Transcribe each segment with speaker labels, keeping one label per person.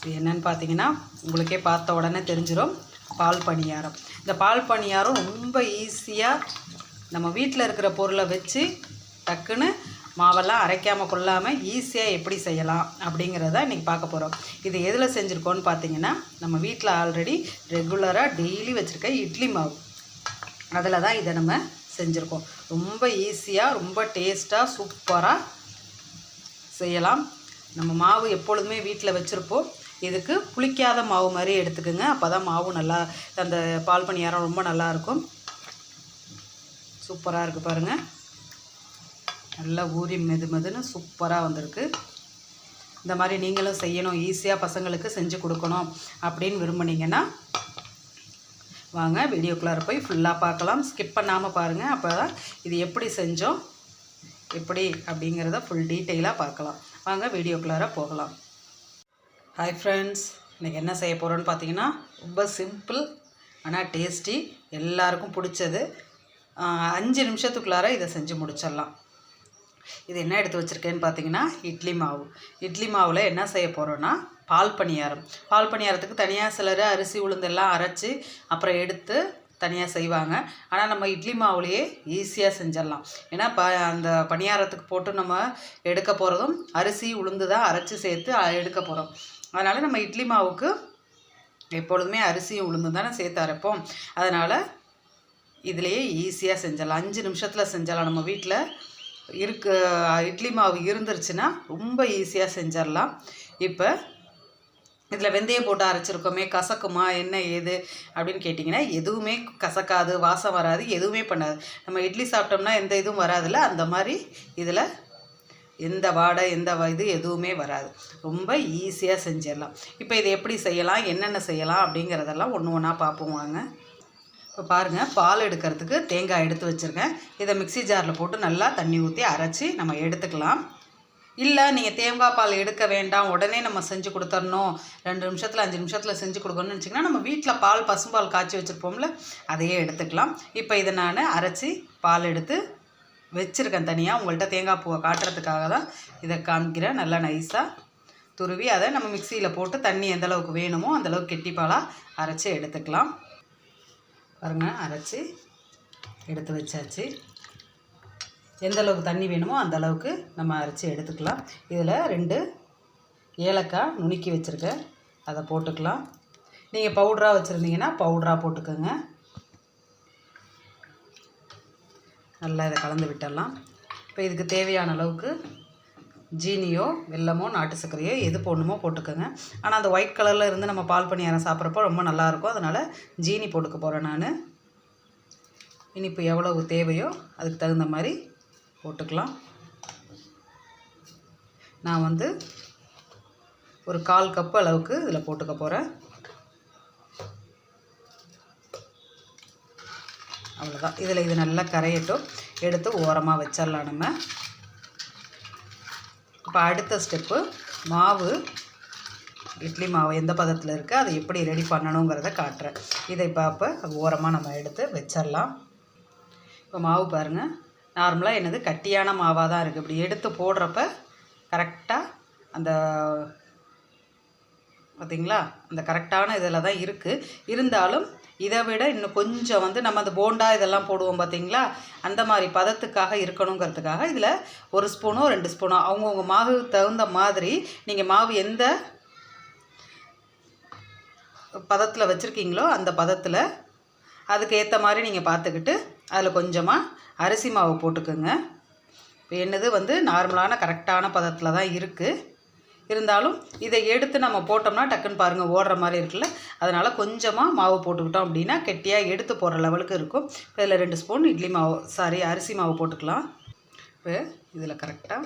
Speaker 1: இது என்னன்னு பார்த்தீங்கன்னா உங்களுக்கே பார்த்த உடனே தெரிஞ்சிடும் பால் பணியாரம். இந்த பால் பணியாரம் ரொம்ப ஈஸியாக நம்ம வீட்டில் இருக்கிற பொருளை வச்சு டக்குன்னு மாவெல்லாம் அரைக்காமல் கொள்ளாமல் ஈஸியாக எப்படி செய்யலாம் அப்படிங்கிறத இன்றைக்கி பார்க்க போகிறோம் இது எதில் செஞ்சுருக்கோன்னு பார்த்தீங்கன்னா நம்ம வீட்டில் ஆல்ரெடி ரெகுலராக டெய்லி வச்சுருக்க இட்லி மாவு. அதில் தான் இதை நம்ம செஞ்சுருக்கோம். ரொம்ப ஈஸியாக ரொம்ப டேஸ்ட்டாக சூப்பராக செய்யலாம். நம்ம மாவு எப்பொழுதுமே வீட்டில் வச்சுருப்போம். இதுக்கு புளிக்காத மாவு மாதிரி எடுத்துக்கோங்க. அப்போ தான் மாவு நல்லா அந்த பால் பணியாரம் ரொம்ப நல்லாயிருக்கும் சூப்பராக இருக்குது பாருங்கள் நல்லா ஊறி மெது மெதுன்னு சூப்பராக வந்திருக்கு. இந்த மாதிரி நீங்களும் செய்யணும். ஈஸியாக பசங்களுக்கு செஞ்சு கொடுக்கணும் அப்படின்னு விரும்புனீங்கன்னா வாங்க வீடியோக்குள்ளார போய் ஃபுல்லாக பார்க்கலாம். ஸ்கிப் பண்ணாமல் பாருங்கள் அப்போ தான் இது எப்படி செஞ்சோம் எப்படி அப்படிங்கிறத ஃபுல் டீட்டெயிலாக பார்க்கலாம். வாங்க வீடியோக்குள்ளார போகலாம். ஹாய் ஃப்ரெண்ட்ஸ் இன்றைக்கி என்ன செய்ய போகிறோன்னு பார்த்தீங்கன்னா ரொம்ப சிம்பிள் ஆனால் டேஸ்டி எல்லாருக்கும் பிடிச்சது. அஞ்சு நிமிஷத்துக்குள்ளார இதை செஞ்சு முடிச்சிடலாம். இது என்ன எடுத்து வச்சுருக்கேன்னு பார்த்தீங்கன்னா இட்லி மாவு. இட்லி மாவில் என்ன செய்ய போகிறோன்னா பால் பணியாரம். பால் பணியாரத்துக்கு தனியாக சிலர் அரிசி உளுந்தெல்லாம் அரைச்சி அப்புறம் எடுத்து தனியாக செய்வாங்க. ஆனால் நம்ம இட்லி மாவுலேயே ஈஸியாக செஞ்சிடலாம். ஏன்னா ப அந்த பணியாரத்துக்கு போட்டு நம்ம எடுக்க போகிறதும் அரிசி உளுந்து தான் அரைச்சி சேர்த்து எடுக்க போகிறோம் அதனால் நம்ம இட்லி மாவுக்கு எப்பொழுதுமே அரிசியும் உளுந்து தானே சேர்த்து அரைப்போம். அதனால் இதுலேயே ஈஸியாக செஞ்சிடலாம். அஞ்சு நிமிஷத்தில் செஞ்சிடலாம். நம்ம வீட்டில் இருக்கு இட்லி மாவு இருந்துருச்சுன்னா ரொம்ப ஈஸியாக செஞ்சிடலாம் இப்போ இதில் வெந்தயம் போட்டு அரைச்சிருக்கோமே கசக்குமா என்ன ஏது அப்படின்னு கேட்டிங்கன்னா எதுவுமே கசக்காது வாசம் வராது எதுவுமே பண்ணாது. நம்ம இட்லி சாப்பிட்டோம்னா எந்த இதுவும் வராதுல்ல அந்த மாதிரி இதில் எந்த வாடை எந்த வ- இது எதுவுமே வராது. ரொம்ப ஈஸியாக செஞ்சிடலாம் இப்போ இதை எப்படி செய்யலாம் என்னென்ன செய்யலாம் அப்படிங்கிறதெல்லாம் ஒன்று ஒன்றா பார்ப்போம் வாங்க. இப்போ பாருங்கள் பால் எடுக்கிறதுக்கு தேங்காய் எடுத்து வச்சுருக்கேன். இதை மிக்ஸி ஜாரில் போட்டு நல்லா தண்ணி ஊற்றி அரைச்சி நம்ம எடுத்துக்கலாம். இல்லை நீங்கள் தேங்காய் பால் எடுக்க வேண்டாம். உடனே நம்ம செஞ்சு கொடுத்துடணும் ரெண்டு நிமிஷத்தில் அஞ்சு நிமிஷத்தில் செஞ்சு கொடுக்கணும்னு நினச்சிங்கன்னா நம்ம வீட்டில் பால் பசும்பால் காய்ச்சி வச்சுருப்போம்ல அதையே எடுத்துக்கலாம். இப்போ இதை நான் அரைச்சி பால் எடுத்து வச்சுருக்கேன் தனியாக உங்கள்கிட்ட தேங்காய் பூவை காட்டுறதுக்காக தான் இதை காமிக்கிறேன். நல்லா நைஸாக துருவி அதை நம்ம மிக்சியில் போட்டு தண்ணி எந்தளவுக்கு வேணுமோ அந்தளவுக்கு கெட்டி பாலாக அரைச்சி எடுத்துக்கலாம். பாருங்கள் அரைச்சி எடுத்து வச்சாச்சு. எந்த அளவுக்கு தண்ணி வேணுமோ அந்த அளவுக்கு நம்ம அரைச்சி எடுத்துக்கலாம். இதில் ரெண்டு ஏலக்காய் நுணுக்கி வச்சுருக்கேன். அதை போட்டுக்கலாம். நீங்கள் பவுடராக வச்சுருந்தீங்கன்னா பவுடராக போட்டுக்கோங்க. நல்லா இதை கலந்து விட்டுடலாம். இப்போ இதுக்கு தேவையான அளவுக்கு ஜீனியோ வெல்லமோ நாட்டு சர்க்கரையோ எது போடணுமோ போட்டுக்கோங்க. ஆனால் அந்த ஒயிட் கலரில் இருந்து நம்ம பால் பணியாரம் சாப்பிட்றப்போ ரொம்ப நல்லாயிருக்கும் அதனால் ஜீனி போட்டுக்க போகிறேன் நான். இனிப்பு எவ்வளவு தேவையோ அதுக்கு தகுந்த மாதிரி போட்டுக்கலாம். நான் வந்து ஒரு கால் கப்பு அளவுக்கு இதில் போட்டுக்க போகிறேன் அவ்வளோதான் இதில் இது நல்லா கரையட்டும். எடுத்து ஓரமாக வச்சிடலாம் நம்ம. இப்போ அடுத்த ஸ்டெப்பு மாவு இட்லி மாவு எந்த பதத்தில் இருக்குது அதை எப்படி ரெடி பண்ணணுங்கிறத காட்டுறேன். இதை இப்போ அப்போ ஓரமாக நம்ம எடுத்து வச்சிடலாம் இப்போ மாவு பாருங்கள் நார்மலாக என்னது கட்டியான மாவாக தான் இருக்குது இப்படி எடுத்து போடுறப்ப கரெக்டாக அந்த பார்த்திங்களா அந்த கரெக்டான இதில் தான் இருக்குது இருந்தாலும் இதை விட இன்னும் கொஞ்சம் வந்து நம்ம அந்த போண்டா இதெல்லாம் போடுவோம் பார்த்திங்களா அந்த மாதிரி பதத்துக்காக இருக்கணுங்கிறதுக்காக இதில் ஒரு ஸ்பூனோ ரெண்டு ஸ்பூனோ அவங்கவுங்க மாவு தகுந்த மாதிரி நீங்கள் மாவு எந்த பதத்தில் வச்சுருக்கீங்களோ அந்த பதத்தில் அதுக்கு ஏற்ற மாதிரி நீங்கள் பார்த்துக்கிட்டு அதில் கொஞ்சமாக அரிசி மாவு போட்டுக்கோங்க. என்னது வந்து நார்மலான கரெக்டான பதத்தில் தான் இருக்குது இருந்தாலும் இதை எடுத்து நம்ம போட்டோம்னா டக்குன்னு பாருங்கள் ஓடுற மாதிரி இருக்குல்ல. அதனால் கொஞ்சமாக மாவு போட்டுக்கிட்டோம் அப்படின்னா கெட்டியாக எடுத்து போடுற லெவலுக்கு இருக்கும். இதில் ரெண்டு ஸ்பூன் இட்லி மாவு சாரி அரிசி மாவு போட்டுக்கலாம். இப்போ இதில் கரெக்டாக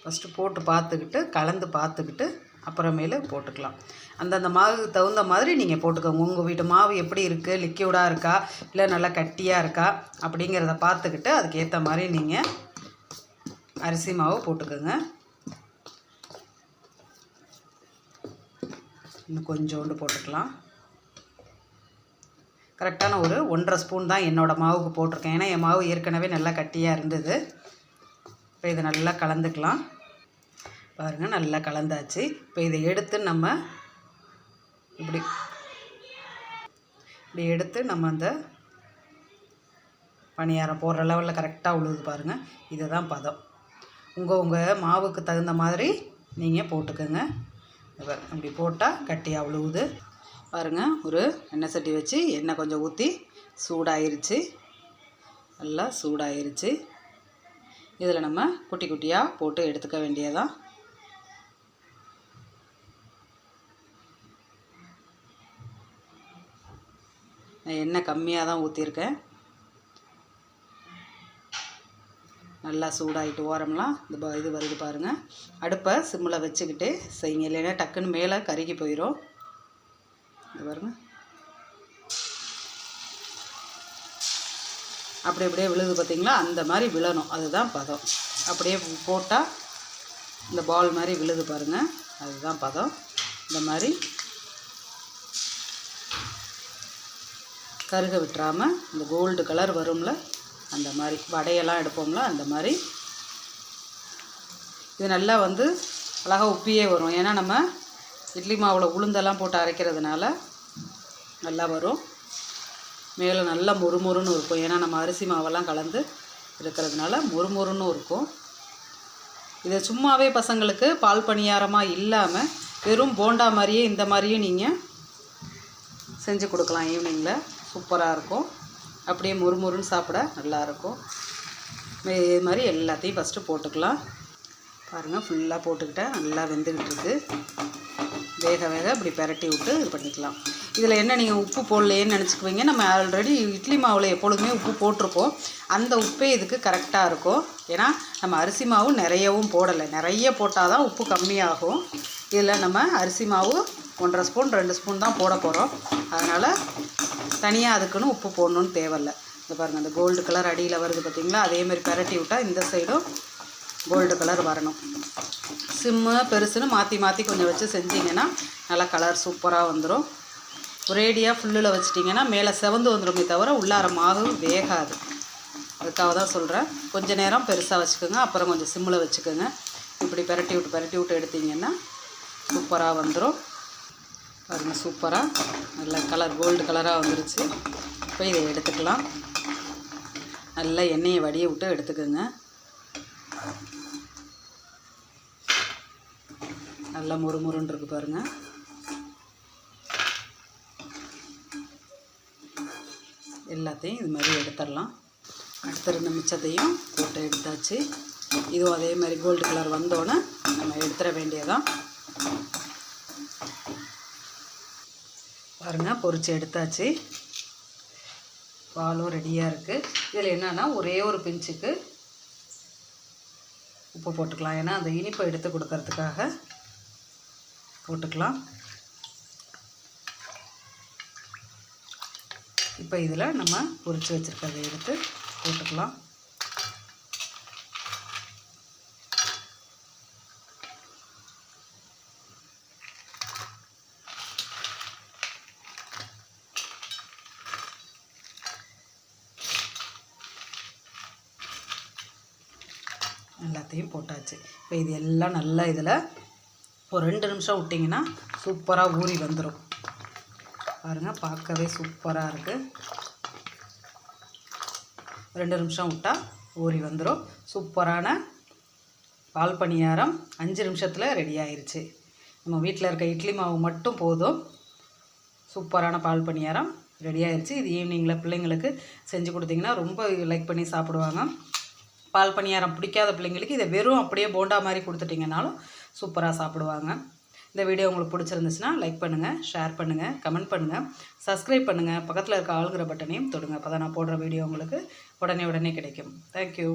Speaker 1: ஃபஸ்ட்டு போட்டு பார்த்துக்கிட்டு கலந்து பார்த்துக்கிட்டு அப்புறமேலு போட்டுக்கலாம். அந்தந்த மாவுக்கு தகுந்த மாதிரி நீங்கள் போட்டுக்கோங்க. உங்கள் வீட்டு மாவு எப்படி இருக்குது லிக்யூடாக இருக்கா இல்லை நல்லா கட்டியாக இருக்கா அப்படிங்கிறத பார்த்துக்கிட்டு அதுக்கேற்ற மாதிரி நீங்கள் அரிசி மாவு போட்டுக்கோங்க. இன்னும் கொஞ்சோண்டு போட்டுக்கலாம். கரெக்டான ஒரு ஒன்றரை ஸ்பூன் தான் என்னோடய மாவுக்கு போட்டிருக்கேன். ஏன்னா என் மாவு ஏற்கனவே நல்லா கட்டியாக இருந்தது. இப்போ இதை நல்லா கலந்துக்கலாம். பாருங்கள் நல்லா கலந்தாச்சு. இப்போ இதை எடுத்து நம்ம இப்படி இப்படி எடுத்து நம்ம அந்த பணியாரம் போடுற லெவலில் கரெக்டாக உழுது பாருங்கள் இதுதான் பதம். உங்கள் உங்கள் மாவுக்கு தகுந்த மாதிரி நீங்கள் போட்டுக்கோங்க. அப்படி போட்டால் கட்டியாக உழுவுது. பாருங்கள் ஒரு எண்ணெய் சட்டி வச்சு எண்ணெய் கொஞ்சம் ஊற்றி சூடாயிருச்சு. நல்லா சூடாயிருச்சு. இதில் நம்ம குட்டி குட்டியாக போட்டு எடுத்துக்க வேண்டியதான் நான் எண்ணெய் கம்மியாக தான் ஊற்றிருக்கேன் நல்லா சூடாகிட்டு ஓரம்லாம் இந்த இது வருது பாருங்கள் அடுப்பை சிம்மில் வச்சுக்கிட்டு செய்யுங்க. இல்லைன்னா டக்குன்னு மேலே கருகி போயிடும் இது பாருங்க. அப்படி அப்படியே விழுது பார்த்திங்களா? அந்த மாதிரி விழணும். அதுதான் பதம். அப்படியே போட்டால் இந்த பால் மாதிரி விழுது பாருங்கள் அதுதான் பதம். இந்த மாதிரி கருக விட்டுறாமல் இந்த கோல்டு கலர் வரும்ல அந்த மாதிரி வடையெல்லாம் எடுப்போம்ல அந்த மாதிரி. இது நல்லா வந்து அழகாக உப்பியே வரும். ஏன்னா நம்ம இட்லி மாவில் உளுந்தெல்லாம் போட்டு அரைக்கிறதுனால நல்லா வரும். மேலே நல்லா மொறுமொறுன்னு இருக்கும். ஏன்னா நம்ம அரிசி மாவெல்லாம் கலந்து இருக்கிறதுனால மொறுமொறுன்னு இருக்கும். இதை சும்மாவே பசங்களுக்கு பால் பணியாரமாக இல்லாமல் வெறும் போண்டா மாதிரியே இந்த மாதிரியும் நீங்கள் செஞ்சு கொடுக்கலாம். ஈவினிங்கில் சூப்பராக இருக்கும். அப்படியே முறுமுறுன்னு சாப்பிட நல்லாயிருக்கும். இது மாதிரி எல்லாத்தையும் ஃபஸ்ட்டு போட்டுக்கலாம். பாருங்கள் ஃபுல்லாக போட்டுக்கிட்டேன். நல்லா வெந்துக்கிட்டு இருக்குது வேக வேக இப்படி பெரட்டி விட்டு இது பண்ணிக்கலாம். இதில் என்ன நீங்கள் உப்பு போடலையேன்னு நினச்சிக்குவீங்க. நம்ம ஆல்ரெடி இட்லி மாவில் எப்பொழுதுமே உப்பு போட்டிருப்போம் அந்த உப்பே இதுக்கு கரெக்டாக இருக்கும். ஏன்னா நம்ம அரிசி மாவு நிறையவும் போடலை. நிறைய போட்டால் தான் உப்பு கம்மியாகும். இதில் நம்ம அரிசி மாவு ஒன்றரை ஸ்பூன் ரெண்டு ஸ்பூன் தான் போட போகிறோம் அதனால் தனியாக அதுக்குன்னு உப்பு போடணுன்னு தேவையில்ல. இந்த பாருங்கள் அந்த கோல்டு கலர் அடியில் வருது பார்த்திங்களா அதேமாரி பெரட்டி விட்டால் இந்த சைடும் கோல்டு கலர் வரணும். சிம்மு பெருசுன்னு மாற்றி மாற்றி கொஞ்சம் வச்சு செஞ்சிங்கன்னா நல்லா கலர் சூப்பராக வந்துடும் ஒரேடியாக ஃபுல்லில் வச்சிட்டிங்கன்னா மேலே செவந்து வந்துடுமே தவிர உள்ளார மாவு வேகாது. அதுக்காக தான் சொல்கிறேன் கொஞ்சம் நேரம் பெருசாக வச்சுக்கோங்க. அப்புறம் கொஞ்சம் சிம்மில் வச்சுக்கோங்க. இப்படி பெரட்டி விட்டு பெரட்டி விட்டு எடுத்திங்கன்னா சூப்பராக வந்துடும் பாருங்கள் சூப்பராக நல்ல கலர் கோல்டு கலராக வந்துருச்சு. இப்போ இதை எடுத்துக்கலாம். நல்லா எண்ணெயை வடிய விட்டு எடுத்துக்கோங்க. நல்லா முறுமுறுன்னு இருக்கு பாருங்கள் எல்லாத்தையும் இது மாதிரி எடுத்துடலாம். அடுத்த மிச்சத்தையும் போட்டு எடுத்தாச்சு. இதுவும் அதே மாதிரி கோல்டு கலர் வந்தோடனே நம்ம எடுத்துட வேண்டியதான் பாருங்கள் பொறிச்சு எடுத்தாச்சு. பாலும் ரெடியாக இருக்குது இதில் என்னென்னா ஒரே ஒரு பிஞ்சுக்கு உப்பு போட்டுக்கலாம். ஏன்னா அந்த இனிப்பை எடுத்து கொடுக்கறதுக்காக போட்டுக்கலாம். இப்போ இதில் நம்ம பொறிச்சு வச்சுருக்கிறத எடுத்து போட்டுக்கலாம். எல்லாத்தையும் போட்டாச்சு. இப்போ இது எல்லாம் நல்லா இதில் ஒரு ரெண்டு நிமிஷம் விட்டிங்கன்னா சூப்பராக ஊறி வந்துடும் பாருங்கள் பார்க்கவே சூப்பராக இருக்குது ரெண்டு நிமிஷம் விட்டால் ஊறி வந்துடும் சூப்பரான பால் பணியாரம் அஞ்சு நிமிஷத்தில் ரெடி ஆயிடுச்சு நம்ம வீட்டில் இருக்க இட்லி மாவு மட்டும் போதும். சூப்பரான பால் பணியாரம் ரெடி ஆயிடுச்சு இது ஈவினிங்கில் பிள்ளைங்களுக்கு செஞ்சு கொடுத்தீங்கன்னா ரொம்ப லைக் பண்ணி சாப்பிடுவாங்க. பால் பணியாரம் பிடிக்காத பிள்ளைங்களுக்கு இதை வெறும் அப்படியே போண்டா மாதிரி கொடுத்துட்டிங்கனாலும் சூப்பராக சாப்பிடுவாங்க. இந்த வீடியோ உங்களுக்கு பிடிச்சிருந்துச்சுன்னா லைக் பண்ணுங்கள் ஷேர் பண்ணுங்கள் கமெண்ட் பண்ணுங்கள் சப்ஸ்கிரைப் பண்ணுங்கள் பக்கத்தில் இருக்க ஆளுங்கிற பட்டனையும் தொடுங்க. அப்போ தான் நான் போடுற வீடியோ உங்களுக்கு உடனே உடனே கிடைக்கும். தேங்க்யூ